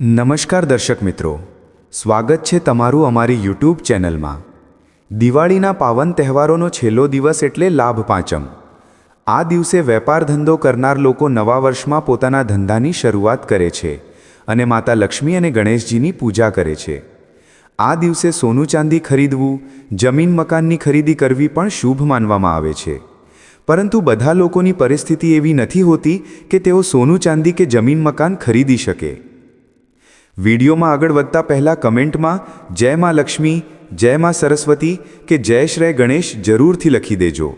નમસ્કાર દર્શક મિત્રો. સ્વાગત છે તમારું અમારી યુટ્યુબ ચેનલમાં. દિવાળીના પાવન તહેવારોનો છેલ્લો દિવસ એટલે લાભ પાંચમ. આ દિવસે વેપાર ધંધો કરનાર લોકો નવા વર્ષમાં પોતાના ધંધાની શરૂઆત કરે છે અને માતા લક્ષ્મી અને ગણેશજીની પૂજા કરે છે. આ દિવસે સોનું ચાંદી ખરીદવું, જમીન મકાનની ખરીદી કરવી પણ શુભ માનવામાં આવે છે. પરંતુ બધા લોકોની પરિસ્થિતિ એવી નથી હોતી કે તેઓ સોનું ચાંદી કે જમીન મકાન ખરીદી શકે. વિડીયોમાં આગળ વધતા પહેલાં કમેન્ટમાં, જય માં લક્ષ્મી, જય માં સરસ્વતી કે જય શ્રેય ગણેશ જરૂરથી લખી દેજો.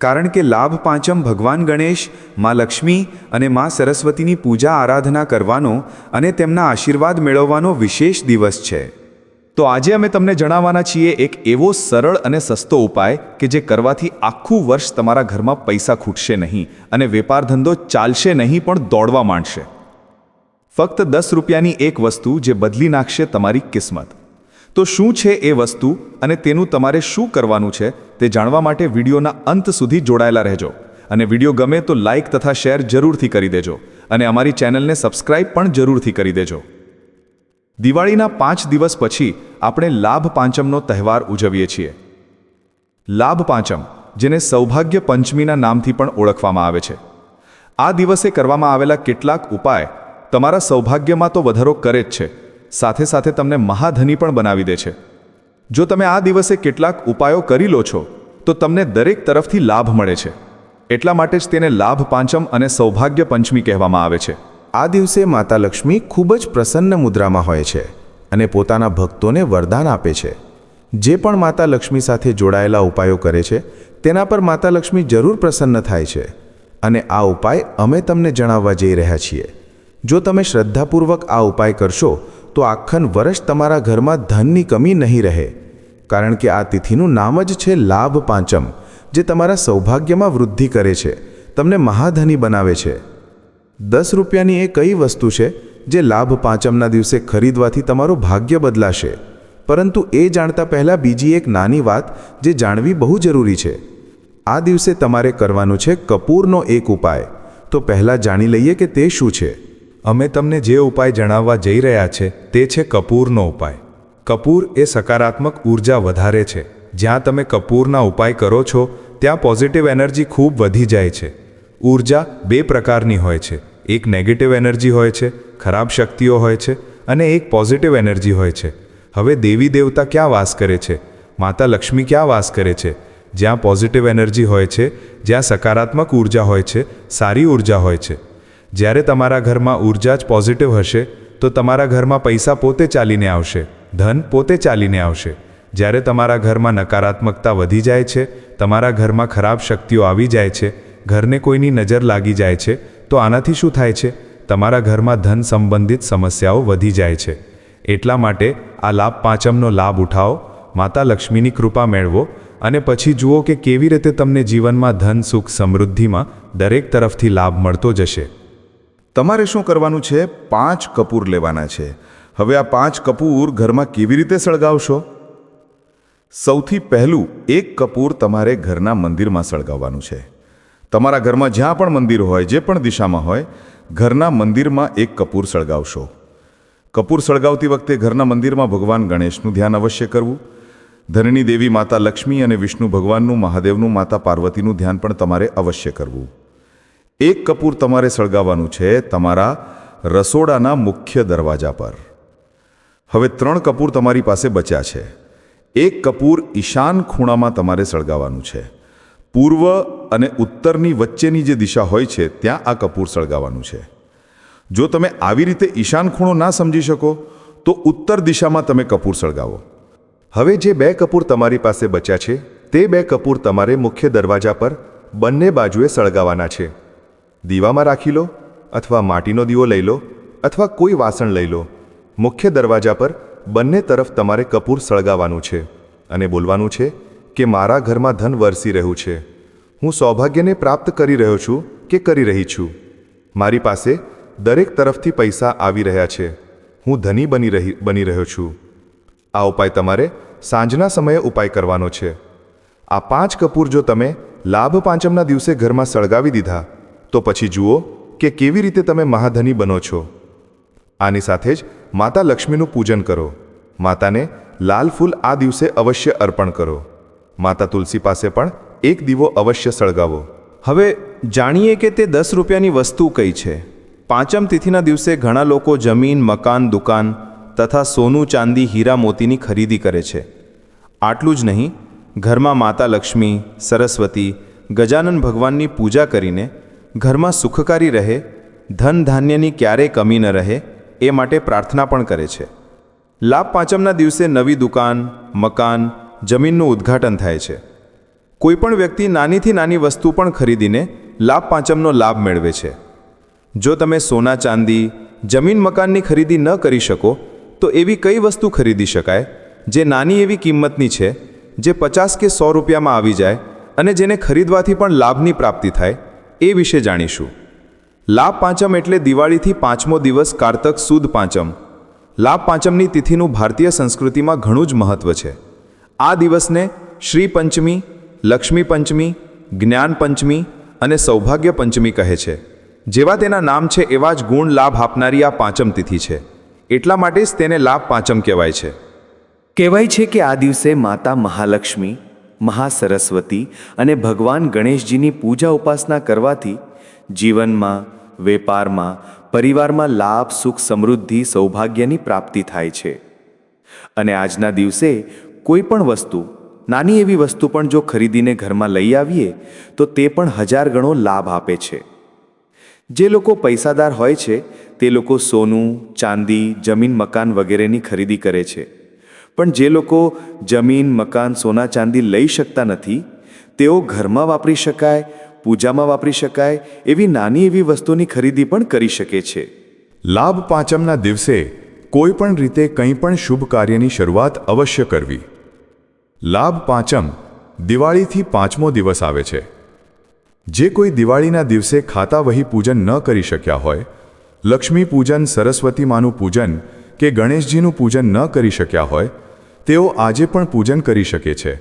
કારણ કે લાભ પાંચમ ભગવાન ગણેશ, માં લક્ષ્મી અને માં સરસ્વતીની પૂજા આરાધના કરવાનો અને તેમના આશીર્વાદ મેળવવાનો વિશેષ દિવસ છે. તો આજે અમે તમને જણાવવાના છીએ એક એવો સરળ અને સસ્તો ઉપાય કે જે કરવાથી આખું વર્ષ તમારા ઘરમાં પૈસા ખૂટશે નહીં અને વેપાર ધંધો ચાલશે નહીં પણ દોડવા માંડશે. ફક્ત દસ રૂપિયાની એક વસ્તુ જે બદલી નાખશે તમારી કિસ્મત. તો શું છે એ વસ્તુ અને તેનું તમારે શું કરવાનું છે તે જાણવા માટે વિડીયોના અંત સુધી જોડાયેલા રહેજો. અને વીડિયો ગમે તો લાઇક તથા શેર જરૂરથી કરી દેજો. અને અમારી ચેનલને સબસ્ક્રાઇબ પણ જરૂરથી કરી દેજો. દિવાળીના પાંચ દિવસ પછી આપણે લાભ પાંચમનો તહેવાર ઉજવીએ છીએ. લાભ પાંચમ, જેને સૌભાગ્ય પંચમીના નામથી પણ ઓળખવામાં આવે છે. આ દિવસે કરવામાં આવેલા કેટલાક ઉપાય તમારા સૌભાગ્યમાં તો વધારો કરે જ છે. સાથે સાથે તમને મહાધની પણ બનાવી દે છે. જો તમે આ દિવસે કેટલાક ઉપાયો કરી લો છો, તો તમને દરેક તરફથી લાભ મળે છે. એટલા માટે જ તેને લાભ પાંચમ અને સૌભાગ્ય પંચમી કહેવામાં આવે છે. આ દિવસે માતા લક્ષ્મી ખૂબ જ પ્રસન્ન મુદ્રામાં હોય છે અને પોતાના ભક્તોને વરદાન આપે છે. જે પણ માતા લક્ષ્મી સાથે જોડાયેલા ઉપાયો કરે છે, તેના પર માતા લક્ષ્મી જરૂર પ્રસન્ન થાય છે. અને આ ઉપાય અમે તમને જણાવવા જઈ રહ્યા છીએ. જો તમે શ્રદ્ધાપૂર્વક આ ઉપાય કરશો, તો આખન વર્ષ તમારા ઘરમાં ધનની કમી નહીં રહે. કારણ કે આ તિથિનું નામ જ છે લાભ પાંચમ, જે તમારા સૌભાગ્યમાં વૃદ્ધિ કરે છે, તમને મહાધની બનાવે છે. દસ રૂપિયાની એ કઈ વસ્તુ છે, જે લાભ પાંચમના દિવસે ખરીદવાથી તમારું ભાગ્ય બદલાશે? પરંતુ એ જાણતા પહેલાં બીજી એક નાની વાત, જે જાણવી બહુ જરૂરી છે. આ દિવસે તમારે કરવાનું છે કપૂરનો એક ઉપાય. તો પહેલાં જાણી લઈએ કે તે શું છે. અમે તમને જે ઉપાય જણાવવા જઈ રહ્યા છે, તે છે કપૂરનો ઉપાય. કપૂર એ સકારાત્મક ઊર્જા વધારે છે. જ્યાં તમે કપૂરના ઉપાય કરો છો, ત્યાં પોઝિટિવ એનર્જી ખૂબ વધી જાય છે. ઊર્જા બે પ્રકારની હોય છે. એક નેગેટિવ એનર્જી હોય છે, ખરાબ શક્તિઓ હોય છે, અને એક પોઝિટિવ એનર્જી હોય છે. હવે દેવી દેવતા ક્યાં વાસ કરે છે? માતા લક્ષ્મી ક્યાં વાસ કરે છે? જ્યાં પોઝિટિવ એનર્જી હોય છે, જ્યાં સકારાત્મક ઊર્જા હોય છે, સારી ઊર્જા હોય છે. જ્યારે તમારા ઘરમાં ઊર્જા જ પોઝિટિવ હશે, તો તમારા ઘરમાં પૈસા પોતે ચાલીને આવશે, ધન પોતે ચાલીને આવશે. જ્યારે તમારા ઘરમાં નકારાત્મકતા વધી જાય છે, તમારા ઘરમાં ખરાબ શક્તિઓ આવી જાય છે, ઘરને કોઈની નજર લાગી જાય છે, તો આનાથી શું થાય છે? તમારા ઘરમાં ધન સંબંધિત સમસ્યાઓ વધી જાય છે. એટલા માટે આ લાભ પાંચમનો લાભ ઉઠાવો, માતા લક્ષ્મીની કૃપા મેળવો અને પછી જુઓ કે કેવી રીતે તમને જીવનમાં ધન, સુખ, સમૃદ્ધિમાં દરેક તરફથી લાભ મળતો જશે. તમારે શું કરવાનું છે? પાંચ કપૂર લેવાના છે. હવે આ પાંચ કપૂર ઘરમાં કેવી રીતે સળગાવશો? સૌથી પહેલું એક કપૂર તમારે ઘરના મંદિરમાં સળગાવવાનું છે. તમારા ઘરમાં જ્યાં પણ મંદિર હોય, જે પણ દિશામાં હોય, ઘરના મંદિરમાં એક કપૂર સળગાવશો. કપૂર સળગાવતી વખતે ઘરના મંદિરમાં ભગવાન ગણેશનું ધ્યાન અવશ્ય કરવું. ધનની દેવી માતા લક્ષ્મી અને વિષ્ણુ ભગવાનનું મહાદેવનું માતા પાર્વતીનું ધ્યાન પણ તમારે અવશ્ય કરવું. એક કપૂર તમારે સળગાવવાનું છે તમારા રસોડાના મુખ્ય દરવાજા પર. હવે ત્રણ કપૂર તમારી પાસે બચ્યા છે. એક કપૂર ઈશાન ખૂણામાં તમારે સળગાવવાનું છે. પૂર્વ અને ઉત્તરની વચ્ચેની જે દિશા હોય છે, ત્યાં આ કપૂર સળગાવવાનું છે. જો તમે આવી રીતે ઈશાન ખૂણો ના સમજી શકો, તો ઉત્તર દિશામાં તમે કપૂર સળગાવો. હવે જે બે કપૂર તમારી પાસે બચ્યા છે, તે બે કપૂર તમારે મુખ્ય દરવાજા પર બંને બાજુએ સળગાવવાના છે. દીવામાં રાખી લો અથવા માટીનો દીવો લઈ લો અથવા કોઈ વાસણ લઈ લો. મુખ્ય દરવાજા પર બંને તરફ તમારે કપૂર સળગાવવાનું છે અને બોલવાનું છે કે મારા ઘરમાં ધન વરસી રહ્યું છે. હું સૌભાગ્યને પ્રાપ્ત કરી રહ્યો છું કે કરી રહી છું. મારી પાસે દરેક તરફથી પૈસા આવી રહ્યા છે. હું ધની બની રહી, બની રહ્યો છું. આ ઉપાય તમારે સાંજના સમયે ઉપાય કરવાનો છે. આ પાંચ કપૂર જો તમે લાભ પાંચમના દિવસે ઘરમાં સળગાવી દીધા તો પછી જુઓ કે કેવી રીતે તમે મહાધની બનો છો. આની સાથે જ માતા લક્ષ્મીનું પૂજન કરો. માતાને લાલ ફૂલ આ દિવસે અવશ્ય અર્પણ કરો. માતા તુલસી પાસે પણ એક દીવો અવશ્ય સળગાવો. હવે જાણીએ કે તે દસ રૂપિયાની વસ્તુ કઈ છે. પાંચમ તિથિના દિવસે ઘણા લોકો જમીન, મકાન, દુકાન તથા સોનું, ચાંદી, હીરા મોતીની ખરીદી કરે છે. આટલું જ નહીં, ઘરમાં માતા લક્ષ્મી, સરસ્વતી, ગજાનન ભગવાનની પૂજા કરીને ઘરમાં સુખકારી રહે, ધન ધાન્યની ક્યારેય કમી ન રહે, એ માટે પ્રાર્થના પણ કરે છે. લાભ પાંચમના દિવસે નવી દુકાન, મકાન, જમીનનું ઉદ્ઘાટન થાય છે. કોઈપણ વ્યક્તિ નાનીથી નાની વસ્તુ પણ ખરીદીને લાભ પાંચમનો લાભ મેળવે છે. જો તમે સોના ચાંદી, જમીન મકાનની ખરીદી ન કરી શકો, તો એવી કઈ વસ્તુ ખરીદી શકાય, જે નાની એવી કિંમતની છે, જે પચાસ કે સો રૂપિયામાં આવી જાય અને જેને ખરીદવાથી પણ લાભની પ્રાપ્તિ થાય? એ વિશે જાણીશું. લાભ પાંચમ એટલે દિવાળીથી પાંચમો દિવસ કારતક સુદ પાંચમ. લાભ પાંચમની તિથિનું ભારતીય સંસ્કૃતિમાં ઘણું જ મહત્વ છે. આ દિવસને શ્રી પંચમી, લક્ષ્મી પંચમી, જ્ઞાન પંચમી અને સૌભાગ્ય પંચમી કહે છે. જેવા તેના નામ છે એવા જ ગુણ લાભ આપનારી આ પાંચમ તિથિ છે. એટલા માટે જ તેને લાભ પાંચમ કહેવાય છે. કહેવાય છે કે આ દિવસે માતા મહાલક્ષ્મી મહાસરસ્વતી અને ભગવાન ગણેશજીની પૂજા ઉપાસના કરવાથી જીવનમાં, વેપારમાં, પરિવારમાં લાભ, સુખ, સમૃદ્ધિ, સૌભાગ્યની પ્રાપ્તિ થાય છે. અને આજના દિવસે કોઈ પણ વસ્તુ, નાની એવી વસ્તુ પણ જો ખરીદીને ઘરમાં લઈ આવીએ, તો તે પણ હજાર ગણો લાભ આપે છે. જે લોકો પૈસાદાર હોય છે, તે લોકો સોનું, ચાંદી, જમીન, મકાન વગેરેની ખરીદી કરે છે. પણ જે લોકો જમીન, મકાન, સોના, ચાંદી લઈ શકતા નથી, તેઓ ઘરમાં વાપરી શકાય, પૂજામાં વાપરી શકાય, એવી નાની એવી વસ્તુની ખરીદી પણ કરી શકે છે. લાભ પાંચમના દિવસે કોઈ પણ રીતે કંઈ પણ શુભ કાર્યની શરૂઆત અવશ્ય કરવી. લાભ પાંચમ દિવાળીથી પાંચમો દિવસ આવે છે. જે કોઈ દિવાળીના દિવસે ખાતા વહી પૂજન ન કરી શક્યા હોય, લક્ષ્મી પૂજન સરસ્વતી માનું પૂજન કે ગણેશજીનું પૂજન ન કરી શક્યા હોય તેઓ આજે પણ પૂજન કરી શકે છે.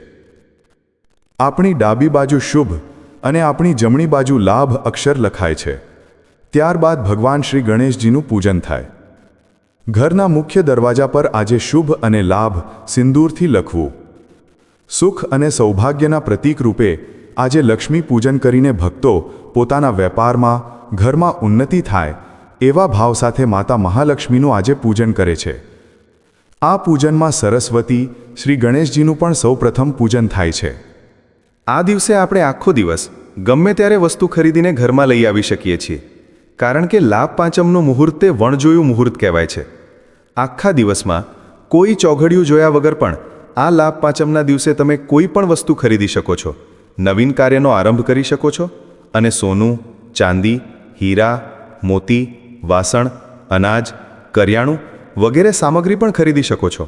આપણી ડાબી બાજુ શુભ અને આપણી જમણી બાજુ લાભ અક્ષર લખાય છે. ત્યારબાદ ભગવાન શ્રી ગણેશજીનું પૂજન થાય. ઘરના મુખ્ય દરવાજા પર આજે શુભ અને લાભ સિંદૂરથી લખવું. સુખ અને સૌભાગ્યના પ્રતીક રૂપે આજે લક્ષ્મી પૂજન કરીને ભક્તો પોતાના વેપારમાં, ઘરમાં ઉન્નતિ થાય એવા ભાવ સાથે માતા મહાલક્ષ્મીનું આજે પૂજન કરે છે. આ પૂજનમાં સરસ્વતી, શ્રી ગણેશજીનું પણ સૌપ્રથમ પૂજન થાય છે. આ દિવસે આપણે આખો દિવસ ગમે ત્યારે વસ્તુ ખરીદીને ઘરમાં લઈ આવી શકીએ છીએ, કારણ કે લાભ પાંચમનું મુહૂર્ત તે વણજોયું મુહૂર્ત કહેવાય છે. આખા દિવસમાં કોઈ ચોઘડિયું જોયા વગર પણ આ લાભ પાંચમના દિવસે તમે કોઈ પણ વસ્તુ ખરીદી શકો છો. નવીન કાર્યનો આરંભ કરી શકો છો અને સોનું, ચાંદી, હીરા, મોતી, વાસણ, અનાજ, કરિયાણું વગેરે સામગ્રી પણ ખરીદી શકો છો.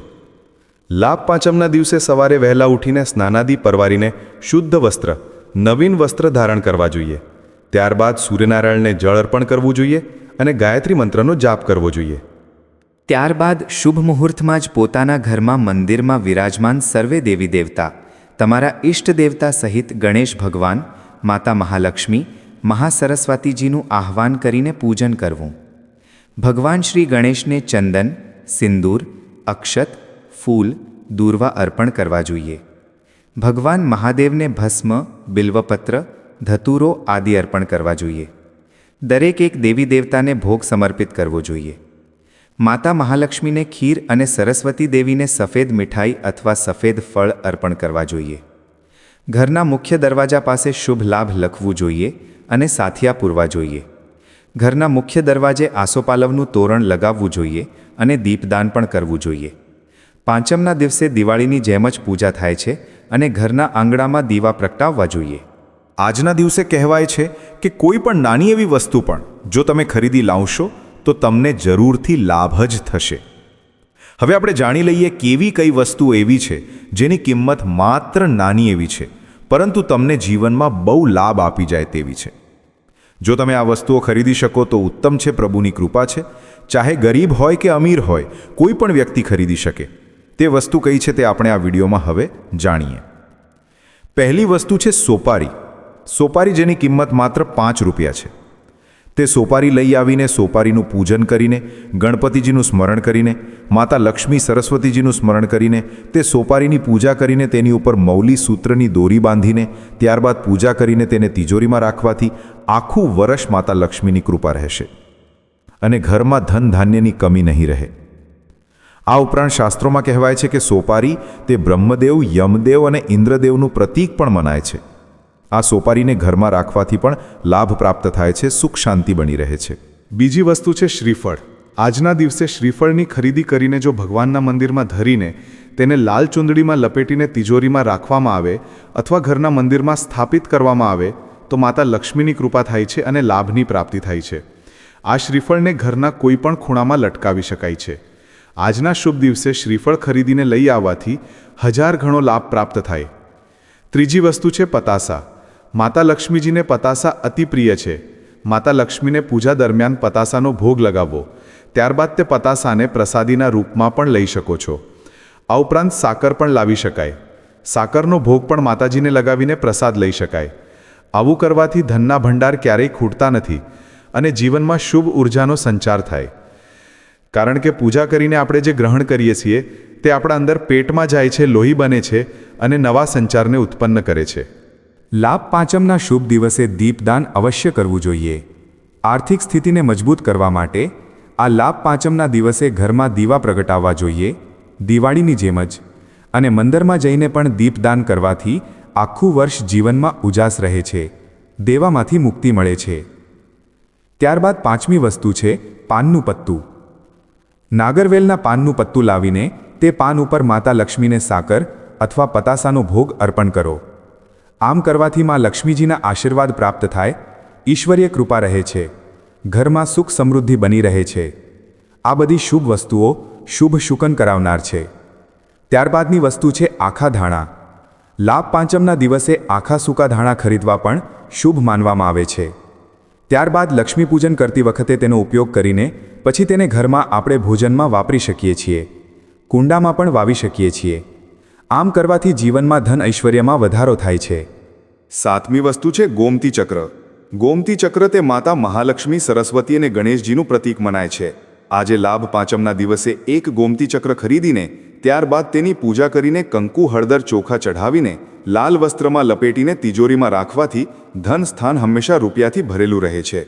લાભ પાંચમના દિવસે સવારે વહેલા ઉઠીને સ્નાનાદિ પરવારીને શુદ્ધ વસ્ત્ર, નવીન વસ્ત્ર ધારણ કરવા જોઈએ. ત્યારબાદ સૂર્યનારાયણને જળ અર્પણ કરવું જોઈએ અને ગાયત્રી મંત્રનો જાપ કરવો જોઈએ. ત્યારબાદ શુભ મુહૂર્તમાં જ પોતાના ઘરમાં મંદિરમાં વિરાજમાન સર્વે દેવી દેવતા, તમારા ઇષ્ટ દેવતા સહિત ગણેશ ભગવાન, માતા મહાલક્ષ્મી, મહાસરસ્વતીજીનું આહ્વાન કરીને પૂજન કરવું. ભગવાન શ્રી ગણેશને ચંદન, સિંદૂર, અક્ષત, ફૂલ, દૂર્વા અર્પણ કરવા જોઈએ. ભગવાન મહાદેવને ભસ્મ, બિલ્વપત્ર, ધતુરો આદિ અર્પણ કરવા જોઈએ. દરેક એક દેવી દેવતાને ભોગ સમર્પિત કરવો જોઈએ. માતા મહાલક્ષ્મીને ખીર અને સરસ્વતી દેવીને સફેદ મીઠાઈ અથવા સફેદ ફળ અર્પણ કરવા જોઈએ. ઘરના મુખ્ય દરવાજા પાસે શુભ લાભ લખવું જોઈએ અને સાથિયા પૂરવા જોઈએ. ઘરના મુખ્ય દરવાજે આસોપાલવનું તોરણ લગાવવું જોઈએ અને દીપદાન પણ કરવું જોઈએ. પાંચમના દિવસે દિવાળીની જેમ જ પૂજા થાય છે અને ઘરના આંગણામાં દીવા પ્રગટાવવા જોઈએ. આજના દિવસે કહેવાય છે કે કોઈ પણ નાની એવી વસ્તુ પણ જો તમે ખરીદી લાવશો, તો તમને જરૂરથી લાભ જ થશે. હવે આપણે જાણી લઈએ કેવી કઈ વસ્તુ એવી છે જેની કિંમત માત્ર નાની એવી છે, પરંતુ તમને જીવનમાં બહુ લાભ આપી જાય તેવી છે. જો તમે આ વસ્તુઓ ખરીદી શકો તો ઉત્તમ છે, પ્રભુની કૃપા છે. ચાહે ગરીબ હોય કે અમીર હોય, કોઈ પણ વ્યક્તિ ખરીદી શકે. તે વસ્તુ કઈ છે તે આપણે આ વિડીયોમાં હવે જાણીએ. પહેલી વસ્તુ છે સોપારી. સોપારી જેની કિંમત માત્ર પાંચ રૂપિયા છે. તે સોપારી લઈ આવીને સોપારીનું પૂજન કરીને, ગણપતિજીનું સ્મરણ કરીને, માતા લક્ષ્મી સરસ્વતીજીનું સ્મરણ કરીને, તે સોપારીની પૂજા કરીને તેની ઉપર મૌલી સૂત્રની દોરી બાંધીને, ત્યારબાદ પૂજા કરીને તેને તિજોરીમાં રાખવાથી આખું વર્ષ માતા લક્ષ્મીની કૃપા રહેશે અને ઘરમાં ધન ધાન્યની કમી નહીં રહે. આ ઉપરાંત શાસ્ત્રોમાં કહેવાય છે કે સોપારી તે બ્રહ્મદેવ, યમદેવ અને ઇન્દ્રદેવનું પ્રતીક પણ મનાય છે. આ સોપારીને ઘરમાં રાખવાથી પણ લાભ પ્રાપ્ત થાય છે, સુખ શાંતિ બની રહે છે. બીજી વસ્તુ છે શ્રીફળ. આજના દિવસે શ્રીફળની ખરીદી કરીને જો ભગવાનના મંદિરમાં ધરીને તેને લાલ ચુંદડીમાં લપેટીને તિજોરીમાં રાખવામાં આવે અથવા ઘરના મંદિરમાં સ્થાપિત કરવામાં આવે, તો માતા લક્ષ્મીની કૃપા થાય છે અને લાભની પ્રાપ્તિ થાય છે. આ શ્રીફળને ઘરના કોઈપણ ખૂણામાં લટકાવી શકાય છે. આજના શુભ દિવસે શ્રીફળ ખરીદીને લઈ આવવાથી હજાર ઘણો લાભ પ્રાપ્ત થાય. ત્રીજી વસ્તુ છે પતાસા. માતા લક્ષ્મીજીને પતાસા અતિ પ્રિય છે. માતા લક્ષ્મીને પૂજા દરમિયાન પતાસાનો ભોગ લગાવવો ત્યારબાદ તે પતાસાને પ્રસાદીના રૂપમાં પણ લઈ શકો છો. આ ઉપરાંત સાકર પણ લાવી શકાય. સાકરનો ભોગ પણ માતાજીને લગાવીને પ્રસાદ લઈ શકાય. આવું કરવાથી ધનના ભંડાર ક્યારેય ખૂટતા નથી અને જીવનમાં શુભ ઉર્જાનો સંચાર થાય. કારણ કે પૂજા કરીને આપણે જે ગ્રહણ કરીએ છીએ, તે આપણા અંદર પેટમાં જાય છે, લોહી બને છે અને નવા સંચારને ઉત્પન્ન કરે છે. લાભ પાંચમના શુભ દિવસે દીપદાન અવશ્ય કરવું જોઈએ. આર્થિક સ્થિતિને મજબૂત કરવા માટે આ લાભ પાંચમના દિવસે ઘરમાં દીવા પ્રગટાવવા જોઈએ, દિવાળીની જેમ જ. અને મંદિરમાં જઈને પણ દીપદાન કરવાથી આખું વર્ષ જીવનમાં ઉજાસ રહે છે, દેવામાંથી મુક્તિ મળે છે. ત્યારબાદ પાંચમી વસ્તુ છે પાનનું પત્તું. નાગરવેલના પાનનું પત્તું લાવીને તે પાન ઉપર માતા લક્ષ્મીને સાકર અથવા પતાસાનો ભોગ અર્પણ કરો. આમ કરવાથી માં લક્ષ્મીજીના આશીર્વાદ પ્રાપ્ત થાય, ઈશ્વરીય કૃપા રહે છે, ઘરમાં સુખ સમૃદ્ધિ બની રહે છે. આ બધી શુભ વસ્તુઓ શુભ શુકન કરાવનાર છે. ત્યારબાદની વસ્તુ છે આખા ધાણા. લાભ પાંચમના દિવસે આખા સૂકા ધાણા ખરીદવા પણ શુભ માનવામાં આવે છે. ત્યારબાદ લક્ષ્મી પૂજન કરતી વખતે તેનો ઉપયોગ કરીને પછી તેને ઘરમાં આપણે ભોજનમાં વાપરી શકીએ છીએ. કુંડામાં પણ વાવી શકીએ છીએ. આમ કરવાથી જીવનમાં ધન ઐશ્વર્યમાં વધારો થાય છે. સાતમી વસ્તુ છે ગોમતી ચક્ર. ગોમતી ચક્ર તે માતા મહાલક્ષ્મી, સરસ્વતી અને ગણેશજીનું પ્રતીક મનાય છે. આજે લાભ પાંચમના દિવસે એક ગોમતી ચક્ર ખરીદીને, ત્યારબાદ તેની પૂજા કરીને કંકુ હળદર ચોખા ચઢાવીને, લાલ વસ્ત્રમાં લપેટીને તિજોરીમાં રાખવાથી ધન સ્થાન હંમેશા રૂપિયાથી ભરેલું રહે છે.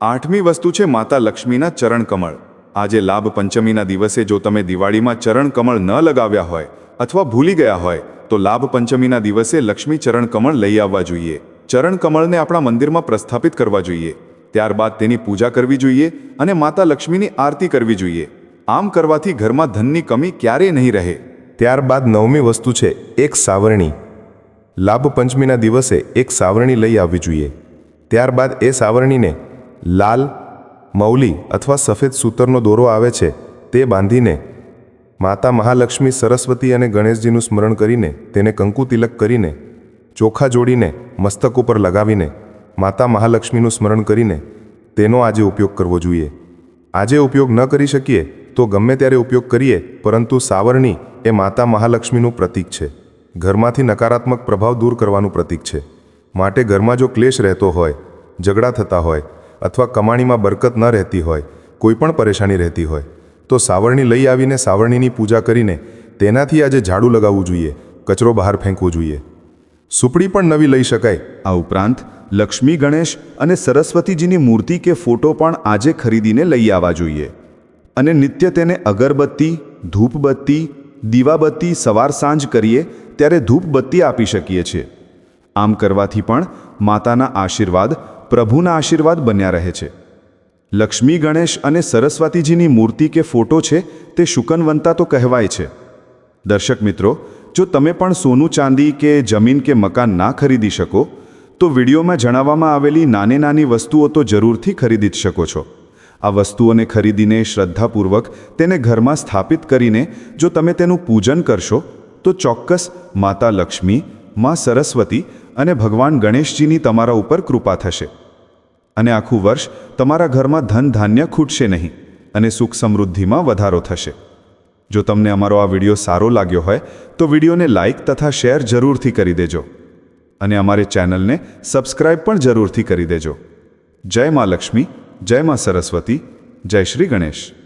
આઠમી વસ્તુ છે માતા લક્ષ્મીના ચરણ કમળ. આજે લાભ પંચમીના દિવસે જો તમે દિવાળીમાં ચરણ કમળ ન લગાવ્યા હોય અથવા ભૂલી ગયા હોય, તો લાભ પંચમીના દિવસે લક્ષ્મી ચરણ કમળ લઈ આવવા જોઈએ. ચરણ કમળને આપણા મંદિરમાં પ્રસ્થાપિત કરવા જોઈએ. ત્યારબાદ તેની પૂજા કરવી જોઈએ અને માતા લક્ષ્મીની આરતી કરવી જોઈએ. આમ કરવાથી ઘરમાં ધનની કમી ક્યારેય નહીં રહે. ત્યારબાદ નવમી વસ્તુ છે, એક સાવરણી. લાભ પંચમીના દિવસે એક સાવરણી લઈ આવવી જોઈએ. ત્યારબાદ એ સાવરણીને લાલ મૌલી અથવા સફેદ સૂતરનો દોરો આવે છે, તે બાંધીને માતા મહાલક્ષ્મી સરસ્વતી અને ગણેશજીનું સ્મરણ કરીને તેને કંકુ તિલક કરીને ચોખા જોડીને મસ્તક ઉપર લગાવીને માતા મહાલક્ષ્મીનું સ્મરણ કરીને તેનો આજે ઉપયોગ કરવો જોઈએ. આજે ઉપયોગ ન કરી શકીએ તો ગમે ત્યારે ઉપયોગ કરીએ, પરંતુ સાવરણી એ માતા મહાલક્ષ્મીનું પ્રતીક છે. ઘરમાંથી નકારાત્મક પ્રભાવ દૂર કરવાનું પ્રતીક છે. માટે ઘરમાં જો ક્લેશ રહેતો હોય, ઝઘડા થતા હોય અથવા કમાણીમાં બરકત ન રહેતી હોય, કોઈ પણ પરેશાની રહેતી હોય, તો સાવરણી લઈ આવીને સાવરણીની પૂજા કરીને તેનાથી આજે ઝાડુ લગાવવું જોઈએ, કચરો બહાર ફેંકવો જોઈએ. સુપડી પણ નવી લઈ શકાય. આ ઉપરાંત લક્ષ્મી ગણેશ અને સરસ્વતીજીની મૂર્તિ કે ફોટો પણ આજે ખરીદીને લઈ આવવા જોઈએ. અને નિત્ય તેને અગરબત્તી, ધૂપબત્તી, દીવાબત્તી સવાર સાંજ કરીએ ત્યારે ધૂપબત્તી આપી શકીએ છીએ. આમ કરવાથી પણ માતાના આશીર્વાદ પ્રભુના આશીર્વાદ બન્યા રહે છે. લક્ષ્મી ગણેશ અને સરસ્વતીજીની મૂર્તિ કે ફોટો છે તે શુકનવંતા તો કહેવાય છે. દર્શક મિત્રો, જો તમે પણ સોનું ચાંદી કે જમીન કે મકાન ના ખરીદી શકો, તો વિડીયોમાં જણાવવામાં આવેલી નાની નાની વસ્તુઓ તો જરૂરથી ખરીદી જ શકો છો. આ વસ્તુઓને ખરીદીને શ્રદ્ધાપૂર્વક તેને ઘરમાં સ્થાપિત કરીને જો તમે તેનું પૂજન કરશો, તો ચોક્કસ માતા લક્ષ્મી, માં સરસ્વતી અને ભગવાન ગણેશજીની તમારા ઉપર કૃપા થશે. અને આખું વર્ષ તમારા ઘરમાં ધન ધાન્ય ખૂટશે નહીં અને સુખ સમૃદ્ધિમાં વધારો થશે. જો તમને અમારો આ વીડિયો સારો લાગ્યો હોય, તો વિડીયોને લાઇક તથા શેર જરૂરથી કરી દેજો. અને અમારી ચેનલને સબસ્ક્રાઇબ પણ જરૂરથી કરી દેજો. જય મા લક્ષ્મી, જય મા સરસ્વતી, જય શ્રી ગણેશ.